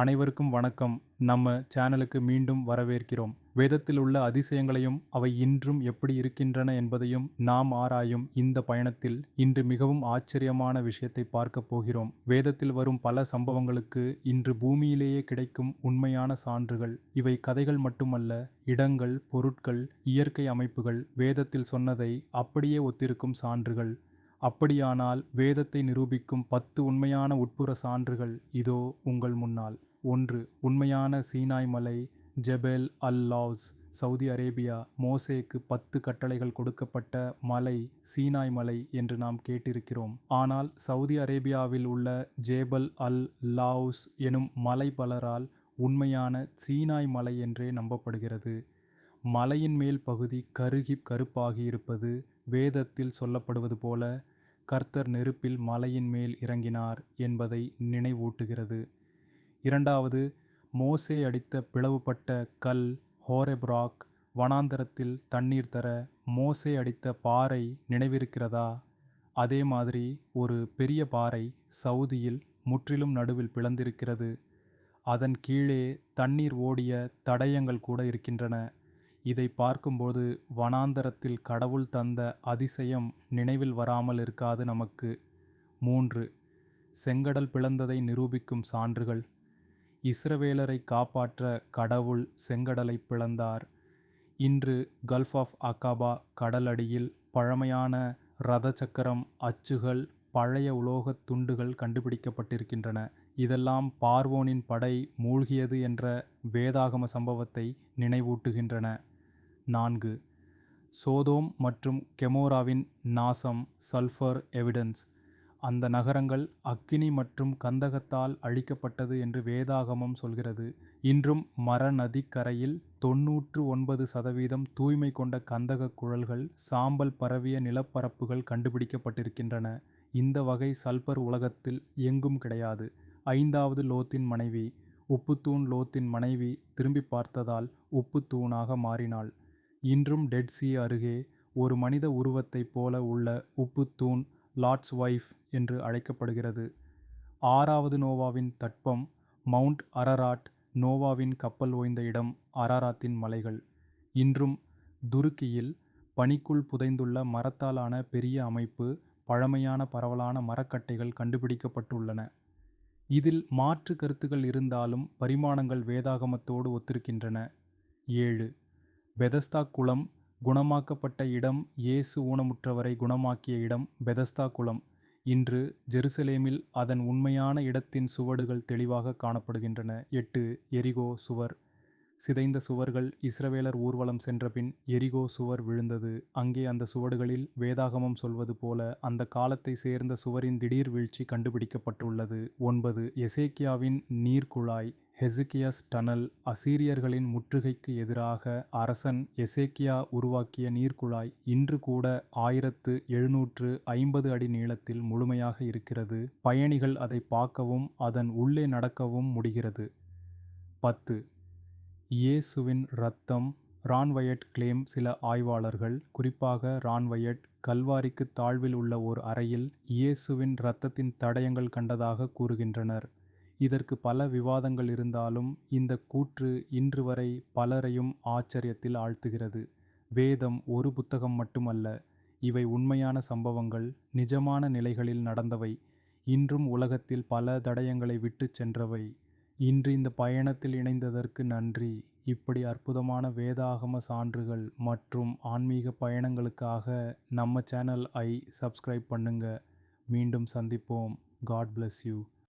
அனைவருக்கும் வணக்கம். நம்ம சேனலுக்கு மீண்டும் வரவேற்கிறோம். வேதத்தில் உள்ள அதிசயங்களையும் அவை இன்றும் எப்படி இருக்கின்றன என்பதையும் நாம் ஆராயும் இந்த பயணத்தில் இன்று மிகவும் ஆச்சரியமான விஷயத்தை பார்க்க போகிறோம். வேதத்தில் வரும் பல சம்பவங்களுக்கு இன்று பூமியிலேயே கிடைக்கும் உண்மையான சான்றுகள். இவை கதைகள் மட்டுமல்ல இடங்கள் பொருட்கள் இயற்கை அமைப்புகள் வேதத்தில் சொன்னதை அப்படியே ஒத்திருக்கும் சான்றுகள். அப்படியானால் வேதத்தை நிரூபிக்கும் பத்து உண்மையான உட்புற சான்றுகள் இதோ உங்கள் முன்னால். ஒன்று உண்மையான சீனாய் மலை Jebel al Lawz Saudi Arabia மோசேக்கு பத்து கட்டளைகள் கொடுக்கப்பட்ட மலை சீனாய் மலை என்று நாம் கேட்டிருக்கிறோம். ஆனால் சவுதி அரேபியாவில் உள்ள ஜேபல் அல் லாவ்ஸ் எனும் மலை பலரால் உண்மையான சீனாய் மலை என்றே நம்பப்படுகிறது. மலையின் மேல் பகுதி கருகி கருப்பாகி இருப்பது வேதத்தில் சொல்லப்படுவது போல கர்த்தர் நெருப்பில் மலையின் மேல் இறங்கினார் என்பதை நினைவூட்டுகிறது. இரண்டாவது மோசே அடித்த பிளவுபட்ட கல் ஹோரெப் ராக் வனாந்தரத்தில் தண்ணீர் தர மோசே அடித்த பாறை நினைவிருக்கிறதா? அதே மாதிரி ஒரு பெரிய பாறை சவுதியில் முற்றிலும் நடுவில் பிளந்திருக்கிறது. அதன் கீழே தண்ணீர் ஓடிய தடயங்கள் கூட இருக்கின்றன. இதை பார்க்கும்போது வனாந்தரத்தில் கடவுள் தந்த அதிசயம் நினைவில் வராமல் இருக்காது நமக்கு. மூன்று செங்கடல் பிளந்ததை நிரூபிக்கும் சான்றுகள். இஸ்ரவேலரை காப்பாற்ற கடவுள் செங்கடலை பிளந்தார். இன்று கல்ஃப் ஆஃப் அகாபா கடலடியில் பழமையான ரத சக்கரம் அச்சுகள் பழைய உலோகத் துண்டுகள் கண்டுபிடிக்கப்பட்டிருக்கின்றன. இதெல்லாம் பார்வோனின் படை மூழ்கியது என்ற வேதாகம சம்பவத்தை நினைவூட்டுகின்றன. நான்கு. சோதோம் மற்றும் கெமோராவின் நாசம் சல்ஃபர் எவிடன்ஸ். அந்த நகரங்கள் அக்கினி மற்றும் கந்தகத்தால் அழிக்கப்பட்டது என்று வேதாகமம் சொல்கிறது. இன்றும் மர நதிக்கரையில் தொன்னூற்று ஒன்பது சதவீதம் தூய்மை கொண்ட கந்தக குழல்கள் சாம்பல் பரவிய நிலப்பரப்புகள் கண்டுபிடிக்கப்பட்டிருக்கின்றன. இந்த வகை சல்பர் உலகத்தில் எங்கும் கிடையாது. ஐந்தாவது லோத்தின் மனைவி உப்புத்தூண் லோத்தின் மனைவி திரும்பி பார்த்ததால் உப்புத்தூணாக மாறினாள். இன்றும் டெட்சி அருகே ஒரு மனித உருவத்தைப் போல உள்ள உப்புத்தூண் லாட்ஸ் ஒய்ஃப் என்று அழைக்கப்படுகிறது. ஆறாவது நோவாவின் தட்பம் மவுண்ட் அரராட் நோவாவின் கப்பல் ஓய்ந்த இடம் அரராத்தின் மலைகள். இன்றும் துருக்கியில் பனிக்குள் புதைந்துள்ள மரத்தாலான பெரிய அமைப்பு பழமையான பரவலான மரக்கட்டைகள் கண்டுபிடிக்கப்பட்டுள்ளன. இதில் மாற்று கருத்துகள் இருந்தாலும் பரிமாணங்கள் வேதாகமத்தோடு ஒத்திருக்கின்றன. ஏழு பெதஸ்தா குளம் குணமாக்கப்பட்ட இடம் இயேசு ஊனமுற்றவரை குணமாக்கிய இடம் பெதஸ்தா குளம். இன்று ஜெருசலேமில் அதன் உண்மையான இடத்தின் சுவடுகள் தெளிவாக காணப்படுகின்றன. எட்டு எரிகோ சுவர். சிதைந்த சுவர்கள் இஸ்ரவேலர் ஊர்வலம் சென்றபின் எரிகோ சுவர் விழுந்தது. அங்கே அந்த சுவடுகளில் வேதாகமம் சொல்வது போல அந்த காலத்தை சேர்ந்த சுவரின் திடீர் வீழ்ச்சி கண்டுபிடிக்கப்பட்டுள்ளது. ஒன்பது எசேக்கியாவின் நீர்க்குழாய் ஹெசிகியஸ் டனல் அசீரியர்களின் முற்றுகைக்கு எதிராக அரசன் எசேக்கியா உருவாக்கிய நீர்க்குழாய் இன்று கூட ஆயிரத்து எழுநூற்று ஐம்பது அடி நீளத்தில் முழுமையாக இருக்கிறது. பயணிகள் அதை பார்க்கவும் அதன் உள்ளே நடக்கவும் முடிகிறது. பத்து இயேசுவின் இரத்தம் ரான்வயட் கிளேம் சில ஆய்வாளர்கள் குறிப்பாக ரான்வயட் கல்வாரிக்கு தாழ்வில் உள்ள ஓர் அறையில் இயேசுவின் இரத்தத்தின் தடயங்கள் கண்டதாக கூறுகின்றனர். இதற்கு பல விவாதங்கள் இருந்தாலும் இந்த கூற்று இன்று வரை பலரையும் ஆச்சரியத்தில் ஆழ்த்துகிறது. வேதம் ஒரு புத்தகம் மட்டுமல்ல இவை உண்மையான சம்பவங்கள் நிஜமான நிலைகளில் நடந்தவை இன்றும் உலகத்தில் பல தடயங்களை விட்டுச் சென்றவை. இன்று இந்த பயணத்தில் இணைந்ததற்கு நன்றி. இப்படி அற்புதமான வேதாகம சான்றுகள் மற்றும் ஆன்மீக பயணங்களுக்காக நம்ம சேனல் ஐ சப்ஸ்கிரைப் பண்ணுங்க. மீண்டும் சந்திப்போம். God bless you.